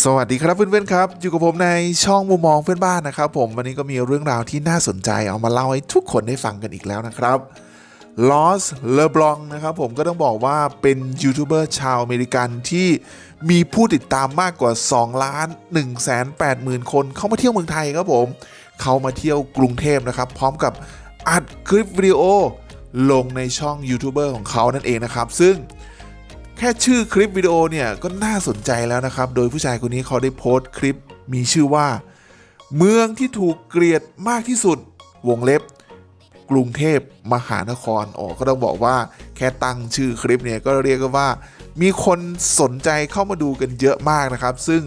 สวัสดีครับเพื่อนๆครับ อยู่กับผมในช่องมุมมองเพื่อนบ้านนะครับ ผมวันนี้ก็มีเรื่องราวที่น่าสนใจเอามาเล่าให้ทุกคนได้ฟังกันอีกแล้วนะครับลอสเลบลองนะครับผมก็ต้องบอกว่าเป็นยูทูบเบอร์ชาวอเมริกันที่มีผู้ติดตามมากกว่า 2 ล้าน1 8 0 0 0 0คน เข้ามาเที่ยวเมืองไทยครับผม เขามาเที่ยวกรุงเทพนะครับ พร้อมกับอัดคลิปวิดีโอลงในช่องยูทูบเบอร์ของเขานั่นเองนะครับ ซึ่ง ค่ชื่อคลิปวิดีโอเนี่ยก็น่าสนใจแล้วนะครับ โดยผู้ชายคนนี้เขาได้โพสต์คลิปมีชื่อว่า เมืองที่ถูกเกลียดมากที่สุด วงเล็บ กรุงเทพมหานครอ๋อก็ต้องบอกว่าแค่ตั้งชื่อคลิปเนี่ยก็เรียกว่า มีคนสนใจเข้ามาดูกันเยอะมากนะครับ ซึ่ง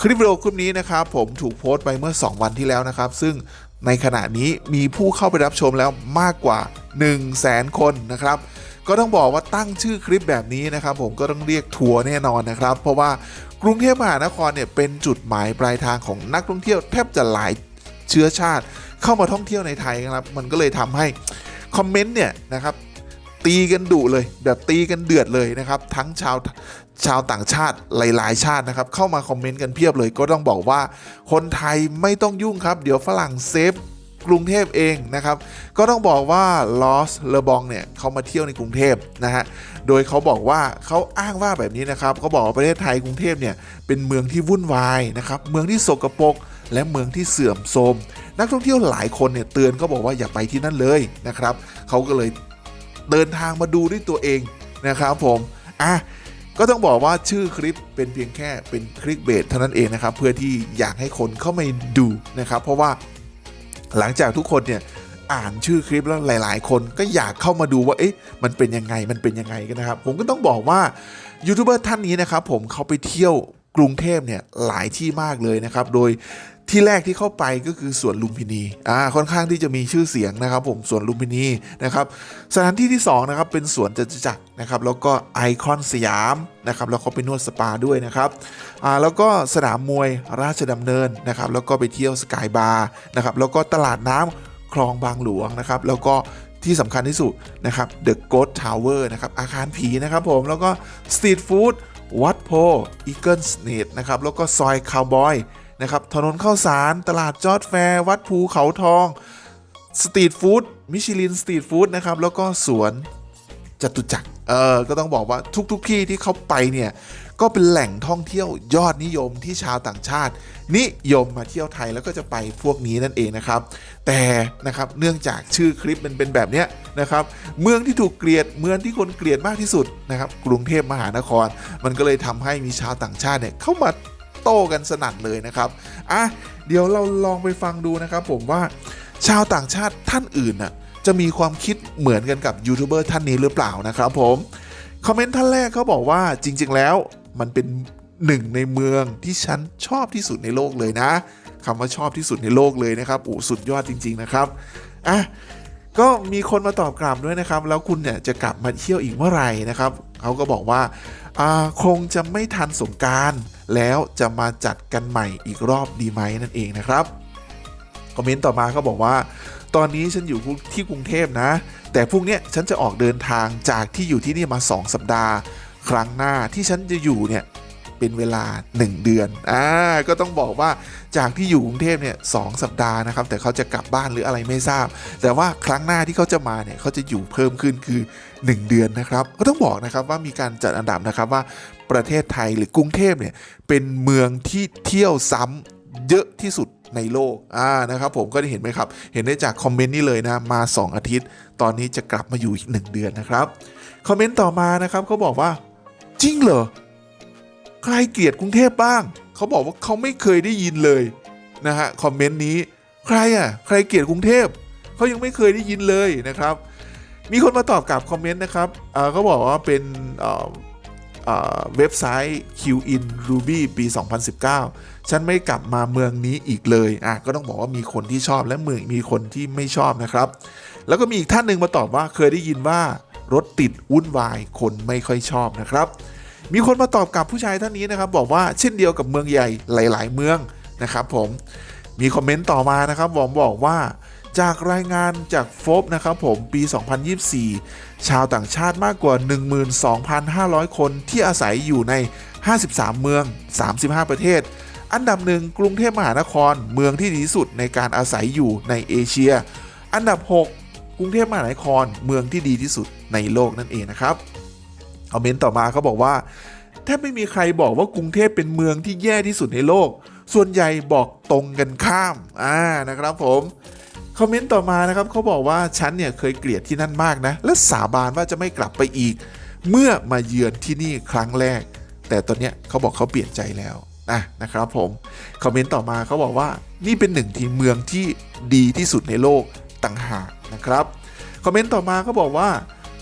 คลิปวิดีโอคลิปนี้นะครับผมถูกโพสต์ไปเมื่อ 2 วันที่แล้วนะครับ ซึ่งในขณะนี้มีผู้เข้าไปรับชมแล้วมากกว่า 1 0 0 0 0แสนคนนะครับ ก็ต้องบอกว่าตั้งชื่อคลิปแบบนี้นะครับผมก็ต้องเรียกทัวร์แน่นอนนะครับ เพราะว่ากรุงเทพมหานครเนี่ยเป็นจุดหมายปลายทางของนักท่องเที่ยวแทบจะหลายเชื้อชาติ เข้ามาท่องเที่ยวในไทยครับ มันก็เลยทำให้คอมเมนต์เนี่ยนะครับตีกันดุเลยแบบตีกันเดือดเลยนะครับทั้งชาวชาวต่างชาติหลาย ๆ ชาตินะครับเข้ามาคอมเมนต์กันเพียบเลย ก็ต้องบอกว่าคนไทยไม่ต้องยุ่งครับ เดี๋ยวฝรั่งเซฟ กรุงเทพเองนะครับ ก็ต้องบอกว่าลอสเลบองเนี่ยเขามาเที่ยวในกรุงเทพนะฮะ โดยเขาบอกว่าเขาอ้างว่าแบบนี้นะครับเขาบอกว่าประเทศไทยกรุงเทพเนี่ยเป็นเมืองที่วุ่นวายนะครับเมืองที่สกปรกและเมืองที่เสื่อมโทรมนักท่องเที่ยวหลายคนเนี่ยเตือนเขาบอกว่าอย่าไปที่นั่นเลยนะครับเขาก็เลยเดินทางมาดูด้วยตัวเองนะครับผมอะก็ต้องบอกว่าชื่อคลิปเป็นเพียงแค่เป็นคลิกเบสเท่านั้นเองนะครับ เพื่อที่อยากให้คนเข้ามาดูนะครับ เพราะว่า หลังจากทุกคนเนี่ยอ่านชื่อคลิปแล้วหลาย ๆ คนก็อยากเข้ามาดูว่าเอ๊ะมันเป็นยังไงมันเป็นยังไงกันนะครับ ผมก็ต้องบอกว่ายูทูบเบอร์ท่านนี้นะครับผมเขาไปเที่ยว กรุงเทพเนี่ยหลายที่มากเลยนะครับ โดยที่แรกที่เข้าไปก็คือสวนลุมพินีอ่าค่อนข้างที่จะมีชื่อเสียงนะครับ ผมสวนลุมพินีนะครับสถานที่ที่สองนะครับเป็นสวนจตุจักรนะครับแล้วก็ไอคอนสยามนะครับแล้วเขาไปนวดสปาด้วยนะครับอ่าแล้วก็สนามมวยราชดำเนินนะครับแล้วก็ไปเที่ยวสกายบาร์นะครับแล้วก็ตลาดน้ำคลองบางหลวงนะครับแล้วก็ที่สำคัญที่สุดนะครับ The Ghost Tower นะครับอาคารผีนะครับผมแล้วก็สตรีทฟู้ด วัดโพอีเกิลสเนตนะครับแล้วก็ซอยคาวบอยนะครับถนนข้าวสาร ตลาดจอดแฟร์ วัดภูเขาทอง สตรีทฟู้ดมิชลินสตรีทฟู้ดนะครับแล้วก็สวนจตุจักรเออก็ต้องบอกว่าทุกๆที่ที่เขาไปเนี่ย ก็เป็นแหล่งท่องเที่ยวยอดนิยมที่ชาวต่างชาติ นิยมมาเที่ยวไทยแล้วก็จะไปพวกนี้นั่นเองนะครับ แต่นะครับเนื่องจากชื่อคลิปมันเป็นแบบนี้นะครับ เมืองที่ถูกเกลียดเมืองที่คนเกลียดมากที่สุดนะครับกรุงเทพมหานคร มันก็เลยทำให้มีชาวต่างชาติเนี่ยเข้ามาโต้กันสนั่นเลยนะครับอะเดี๋ยวเราลองไปฟังดูนะครับ ผมว่าชาวต่างชาติท่านอื่นน่ะจะมีความคิดเหมือนกันกับยูทูบเบอร์ท่านนี้หรือเปล่านะครับผม คอมเมนต์ท่านแรกเขาบอกว่าจริง ๆ แล้ว มันเป็นหนึ่งในเมืองที่ฉันชอบที่สุดในโลกเลยนะคำว่าชอบที่สุดในโลกเลยนะครับโอ้สุดยอดจริง ๆนะครับอะก็มีคนมาตอบกลับด้วยนะครับ แล้วคุณเนี่ยจะกลับมาเที่ยวอีกเมื่อไหร่นะครับเขาก็บอกว่าอ่าคงจะไม่ทันสงการแล้วจะมาจัดกันใหม่อีกรอบดีไหมนั่นเองนะครับคอมเมนต์ต่อมาเขาบอกว่า ตอนนี้ฉันอยู่ที่กรุงเทพนะ แต่พรุ่งนี้ฉันจะออกเดินทางจากที่อยู่ที่นี่มา 2 สัปดาห์ ครั้งหน้าที่ฉันจะอยู่เนี่ยเป็นเวลา 1 เดือน อ่า ก็ต้องบอกว่าจากที่อยู่กรุงเทพเนี่ยสองสัปดาห์นะครับ แต่เขาจะกลับบ้านหรืออะไรไม่ทราบ แต่ว่าครั้งหน้าที่เขาจะมาเนี่ยเขาจะอยู่เพิ่มขึ้นคือ 1 เดือนนะครับ ก็ต้องบอกนะครับว่ามีการจัดอันดับนะครับว่าประเทศไทยหรือกรุงเทพเนี่ยเป็นเมืองที่เที่ยวซ้ำเยอะที่สุดในโลกอ่านะครับผมก็ได้เห็นไหมครับ เห็นได้จากคอมเมนต์นี้เลยนะ มา 2 อาทิตย์ ตอนนี้จะกลับมาอยู่อีก 1 เดือนนะครับ คอมเมนต์ต่อมานะครับเขาบอกว่า จริงเหรอ ใครเกลียดกรุงเทพบ้าง เขาบอกว่าเขาไม่เคยได้ยินเลยนะฮะคอมเมนต์นี้ ใครอะ ใครเกลียดกรุงเทพเขายังไม่เคยได้ยินเลยนะครับ มีคนมาตอบกลับคอมเมนต์นะครับเขาบอกว่าเป็นเอ่อเอ่อเว็บไซต์ QIN Ruby ปี 2019 ฉันไม่กลับมาเมืองนี้อีกเลยอะก็ต้องบอกว่ามีคนที่ชอบและเมืองมีคนที่ไม่ชอบนะครับ แล้วก็มีอีกท่านหนึ่งมาตอบว่าเคยได้ยินว่า รถติดวุ่นวายคนไม่ค่อยชอบนะครับ มีคนมาตอบกลับผู้ชายท่านนี้นะครับบอกว่าเช่นเดียวกับเมืองใหญ่หลาย ๆ เมืองนะครับผมมีคอมเมนต์ต่อมานะครับบอกบอกว่าจากรายงานจากโฟบนะครับผมปี 2024 ชาวต่างชาติมากกว่า 12,500 คนที่อาศัยอยู่ใน 53 เมือง 35 ประเทศ อันดับหนึ่งกรุงเทพมหานครเมืองที่ดีสุดในการอาศัยอยู่ในเอเชีย อันดับ 6 กรุงเทพมหานครเมืองที่ดีที่สุดในโลกนั่นเองนะครับคอมเมนต์ต่อมาเขาบอกว่าแทบไม่มีใครบอกว่ากรุงเทพเป็นเมืองที่แย่ที่สุดในโลก ส่วนใหญ่บอกตรงกันข้ามอ่านะครับผมคอมเมนต์ต่อมานะครับเขาบอกว่าฉันเนี่ยเคยเกลียดที่นั่นมากนะ และสาบานว่าจะไม่กลับไปอีก เมื่อมาเยือนที่นี่ครั้งแรก แต่ตอนเนี้ยเขาบอกเขาเปลี่ยนใจแล้วนะนะครับผมคอมเมนต์ต่อมาเขาบอกว่านี่เป็นหนึ่งที่เมืองที่ดีที่สุดในโลก ต่างหากนะครับ คอมเมนต์ต่อมาเขาบอกว่า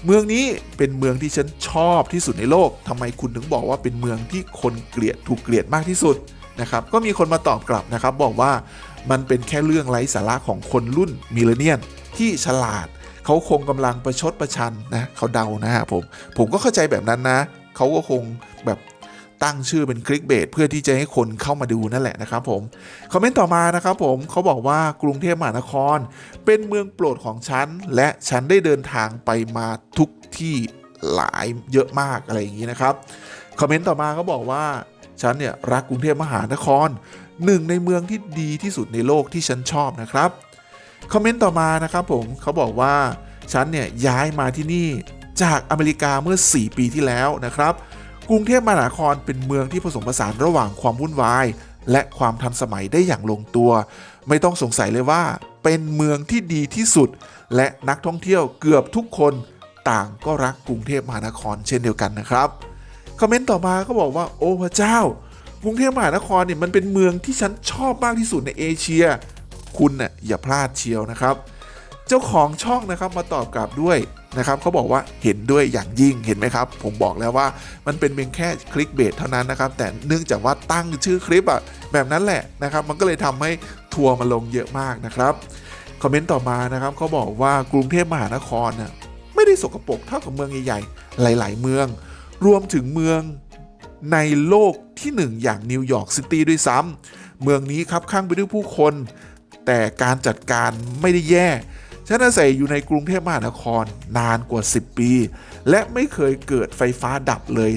เมืองนี้เป็นเมืองที่ฉันชอบที่สุดในโลกทำไมคุณถึงบอกว่าเป็นเมืองที่คนเกลียดถูกเกลียดมากที่สุดนะครับ ก็มีคนมาตอบกลับนะครับ บอกว่ามันเป็นแค่เรื่องไร้สาระของคนรุ่นมิเลเนียนที่ฉลาดเขาคงกำลังประชดประชันนะเขาเดานะฮะผมผมก็เข้าใจแบบนั้นนะเขาก็คงแบบ ตั้งชื่อเป็นคลิกเบสเพื่อที่จะให้คนเข้ามาดูนั่นแหละนะครับผมคอมเมนต์ต่อมานะครับผมเขาบอกว่ากรุงเทพมหานคร เป็นเมืองโปรดของฉัน และฉันได้เดินทางไปมาทุกที่หลายเยอะมากอะไรอย่างนี้นะครับคอมเมนต์ต่อมาเขาบอกว่าฉันเนี่ยรักกรุงเทพมหานครหนึ่งในเมืองที่ดีที่สุดในโลกที่ฉันชอบนะครับคอมเมนต์ต่อมานะครับผมเขาบอกว่าฉันเนี่ยย้ายมาที่นี่จากอเมริกาเมื่อ 4 ปีที่แล้วนะครับ กรุงเทพมหานครเป็นเมืองที่ผสมผสานระหว่างความวุ่นวาย และความทันสมัยได้อย่างลงตัว ไม่ต้องสงสัยเลยว่า เป็นเมืองที่ดีที่สุด และนักท่องเที่ยวเกือบทุกคนต่างก็รักกรุงเทพมหานครเช่นเดียวกันนะครับคอมเมนต์ต่อมาก็บอกว่าโอ้พระเจ้ากรุงเทพมหานครเนี่ยมันเป็นเมืองที่ฉันชอบมากที่สุดในเอเชีย คุณน่ะอย่าพลาดเชียวนะครับ เจ้าของช่องนะครับมาตอบกลับด้วย นะครับเขาบอกว่าเห็นด้วยอย่างยิ่งเห็นไหมครับ ผมบอกแล้วว่ามันเป็นเพียงแค่คลิกเบสเท่านั้นนะครับ แต่เนื่องจากว่าตั้งชื่อคลิปอะแบบนั้นแหละนะครับ มันก็เลยทำให้ทัวร์มาลงเยอะมากนะครับคอมเมนต์ต่อมานะครับเขาบอกว่ากรุงเทพมหานครน่ะไม่ได้สกปรกเท่ากับเมืองใหญ่ๆหลาย ๆ เมือง รวมถึงเมืองในโลกที่หนึ่งอย่างนิวยอร์กซิตี้ด้วยซ้ำเมืองนี้ครับข้างไปด้วยผู้คน แต่การจัดการไม่ได้แย่ ฉันอาศัยอยู่ในกรุงเทพมหานครนานกว่า 10 ปี และไม่เคยเกิดไฟฟ้าดับเลย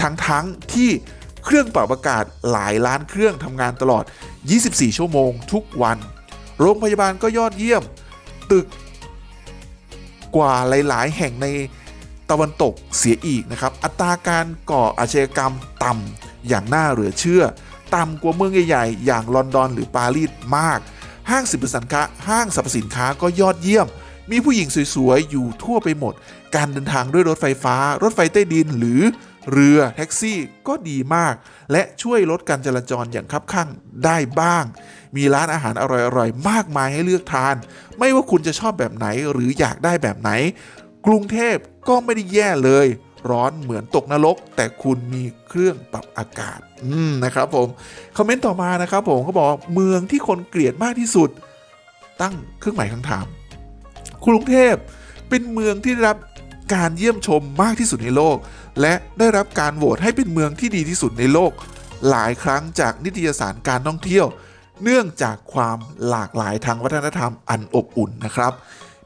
ทั้งๆที่เครื่องปรับอากาศหลายล้านเครื่องทำงานตลอด 24 ชั่วโมงทุกวัน โรงพยาบาลก็ยอดเยี่ยม ตึกกว่าหลาย ๆ แห่งในตะวันตกเสียอีกนะครับ อัตราการก่ออาชญากรรมต่ำอย่างน่าเหลือเชื่อ ต่ำกว่าเมืองใหญ่ ๆ อย่างลอนดอนหรือปารีสมาก ห้างสรรพสินค้าห้างสรรพสินค้าก็ยอดเยี่ยม มีผู้หญิงสวยๆ อยู่ทั่วไปหมด การเดินทางด้วยรถไฟฟ้า รถไฟใต้ดินหรือเรือแท็กซี่ก็ดีมาก และช่วยลดการจราจรอย่างคับข้างได้บ้าง มีร้านอาหารอร่อยๆ มากมายให้เลือกทาน ไม่ว่าคุณจะชอบแบบไหนหรืออยากได้แบบไหน กรุงเทพก็ไม่ได้แย่เลย ร้อนเหมือนตกนรก แต่คุณมีเครื่องปรับอากาศอืมนะครับผมคอมเมนต์ต่อมานะครับผมเขาบอกเมืองที่คนเกลียดมากที่สุด ตั้งเครื่องหมายคำถาม กรุงเทพเป็นเมืองที่ได้รับการเยี่ยมชมมากที่สุดในโลก และได้รับการโหวตให้เป็นเมืองที่ดีที่สุดในโลก หลายครั้งจากนิตยสารการท่องเที่ยว เนื่องจากความหลากหลายทางวัฒนธรรมอันอบอุ่นนะครับ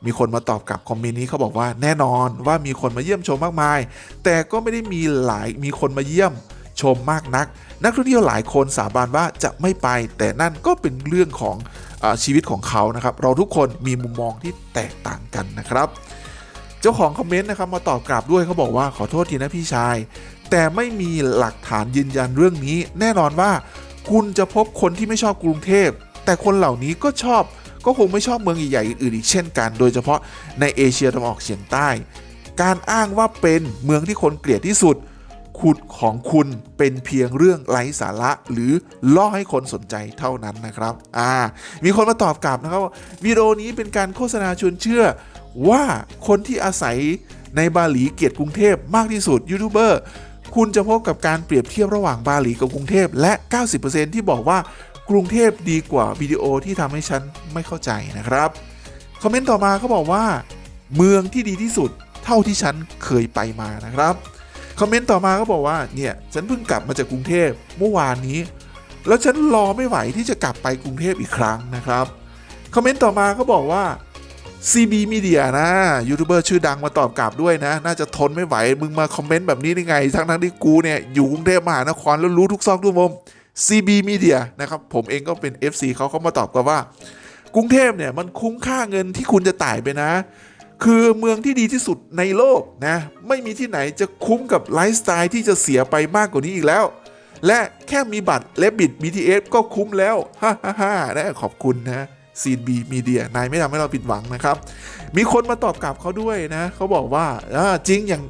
มีคนมาตอบกลับคอมเมนต์นี้เขาบอกว่าแน่นอนว่ามีคนมาเยี่ยมชมมากมาย แต่ก็ไม่ได้มีหลายมีคนมาเยี่ยมชมมากนัก นักท่องเที่ยวหลายคนสาบานว่าจะไม่ไป แต่นั่นก็เป็นเรื่องของอชีวิตของเขานะครับ เราทุกคนมีมุมมองที่แตกต่างกันนะครับ เจ้าของคอมเมนต์นะครับมาตอบกลับด้วยเขาบอกว่าขอโทษทีนะพี่ชาย แต่ไม่มีหลักฐานยืนยันเรื่องนี้ แน่นอนว่า คุณจะพบคนที่ไม่ชอบกรุงเทพแต่คนเหล่านี้ก็ชอบ ก็คงไม่ชอบเมืองใหญ่ๆอื่นๆอีกเช่นกัน โดยเฉพาะในเอเชียตะวันออกเฉียงใต้ การอ้างว่าเป็นเมืองที่คนเกลียดที่สุด ขุดของคุณเป็นเพียงเรื่องไร้สาระหรือล่อให้คนสนใจเท่านั้นนะครับ อ่า มีคนมาตอบกลับนะครับว่าวิดีโอนี้เป็นการโฆษณาชวนเชื่อว่าคนที่อาศัยในบาหลีเกลียดกรุงเทพมากที่สุดยูทูบเบอร์คุณจะพบกับการเปรียบเทียบระหว่างบาหลีกับกรุงเทพและ 90%ที่บอกว่า กรุงเทพดีกว่าวิดีโอที่ทำให้ฉันไม่เข้าใจนะครับ คอมเมนต์ต่อมาเขาบอกว่า เมืองที่ดีที่สุดเท่าที่ฉันเคยไปมานะครับ คอมเมนต์ต่อมาก็บอกว่าเนี่ยฉันเพิ่งกลับมาจากกรุงเทพเมื่อวานนี้ แล้วฉันรอไม่ไหวที่จะกลับไปกรุงเทพอีกครั้งนะครับ คอมเมนต์ต่อมาเขาบอกว่า CB Media นะยูทูบเบอร์ชื่อดังมาตอบกลับด้วยนะ น่าจะทนไม่ไหวมึงมาคอมเมนต์แบบนี้ได้ไง ทั้งทั้งที่กูเนี่ยอยู่กรุงเทพมหานครแล้วรู้ทุกซอกทุกมุม CB Media นะครับผมเองก็เป็น FC เขาเขามาตอบกลับว่า กรุงเทพเนี่ยมันคุ้มค่าเงินที่คุณจะจ่ายไปนะ คือเมืองที่ดีที่สุดในโลกนะไม่มีที่ไหนจะคุ้มกับไลฟ์สไตล์ที่จะเสียไปมากกว่านี้อีกแล้ว และแค่มีบัตรและบิด BTS ก็คุ้มแล้วฮ่าฮ่าฮ่านะขอบคุณนะซีนบีมีเดียนายไม่ทำให้เราผิดหวังนะครับ มีคนมาตอบกลับเขาด้วยนะ เขาบอกว่าจริงอย่าง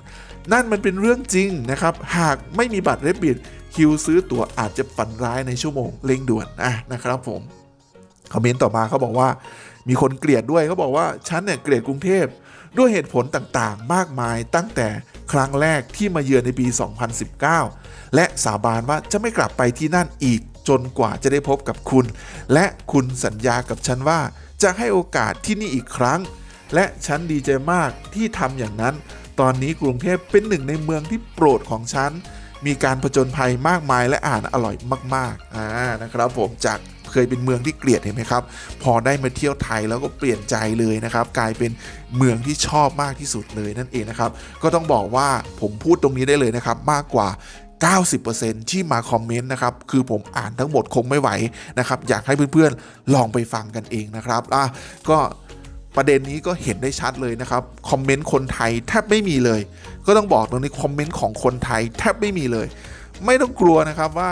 นั่นมันเป็นเรื่องจริงนะครับ หากไม่มีบัตรและบิด คิวซื้อตั๋วอาจจะฝันร้ายในชั่วโมงเร่งด่วนอะนะครับผมคอมเมนต์ต่อมาเขาบอกว่ามีคนเกลียดด้วยเขาบอกว่าฉันเนี่ยเกลียดกรุงเทพด้วยเหตุผลต่างๆ มากมายตั้งแต่ครั้งแรกที่มาเยือนในปี 2019 และสาบานว่าจะไม่กลับไปที่นั่นอีกจนกว่าจะได้พบกับคุณ และคุณสัญญากับฉันว่าจะให้โอกาสที่นี่อีกครั้ง และฉันดีใจมากที่ทำอย่างนั้น ตอนนี้กรุงเทพเป็นหนึ่งในเมืองที่โปรดของฉัน มีการผจญภัยมากมายและอาหารอร่อยมากๆอ่านะครับผมจากเคยเป็นเมืองที่เกลียดเห็นไหมครับ พอได้มาเที่ยวไทยแล้วก็เปลี่ยนใจเลยนะครับ กลายเป็นเมืองที่ชอบมากที่สุดเลยนั่นเองนะครับ ก็ต้องบอกว่าผมพูดตรงนี้ได้เลยนะครับ มากกว่า 90%ที่มาคอมเมนต์นะครับ คือผมอ่านทั้งหมดคงไม่ไหวนะครับ อยากให้เพื่อนๆ ลองไปฟังกันเองนะครับอะก็ ประเด็นนี้ก็เห็นได้ชัดเลยนะครับคอมเมนต์คนไทยแทบไม่มีเลย ก็ต้องบอกตรงนี้คอมเมนต์ของคนไทยแทบไม่มีเลย ไม่ต้องกลัวนะครับว่า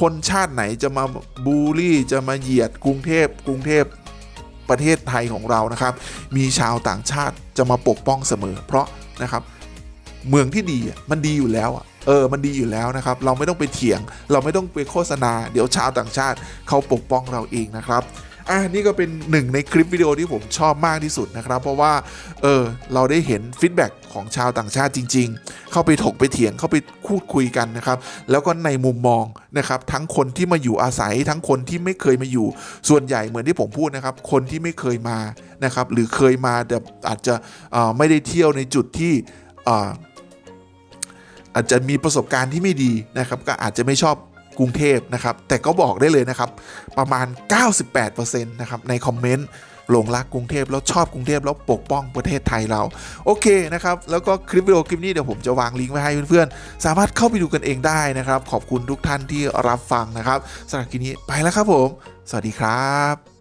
คนชาติไหนจะมาบูลลี่จะมาเหยียดกรุงเทพกรุงเทพประเทศไทยของเรานะครับ มีชาวต่างชาติจะมาปกป้องเสมอ เพราะนะครับเมืองที่ดีมันดีอยู่แล้วเออมันดีอยู่แล้วนะครับ เราไม่ต้องไปเถียง เราไม่ต้องไปโฆษณา เดี๋ยวชาวต่างชาติเขาปกป้องเราเองนะครับ อะนี่ก็เป็นหนึ่งในคลิปวิดีโอที่ผมชอบมากที่สุดนะครับ เพราะว่าเออเราได้เห็นฟีดแบ็กของชาวต่างชาติจริง ๆ เข้าไปถกไปเถียงเข้าไปพูดคุยกันนะครับ แล้วก็ในมุมมองนะครับ ทั้งคนที่มาอยู่อาศัย ทั้งคนที่ไม่เคยมาอยู่ ส่วนใหญ่เหมือนที่ผมพูดนะครับ คนที่ไม่เคยมานะครับ หรือเคยมาแต่อาจจะไม่ได้เที่ยวในจุดที่อาจจะมีประสบการณ์ที่ไม่ดีนะครับ ก็อาจจะไม่ชอบ กรุงเทพนะครับ แต่ก็บอกได้เลยนะครับ ประมาณ 98%นะครับในคอมเมนต์หลงรักกรุงเทพแล้วชอบกรุงเทพแล้วปกป้องประเทศไทยเราโอเคนะครับ แล้วก็คลิปวิดีโอคลิปนี้เดี๋ยวผมจะวางลิงก์ไว้ให้เพื่อนๆ สามารถเข้าไปดูกันเองได้นะครับ ขอบคุณทุกท่านที่รับฟังนะครับสำหรับคลิปนี้ไปแล้วครับผม สวัสดีครับ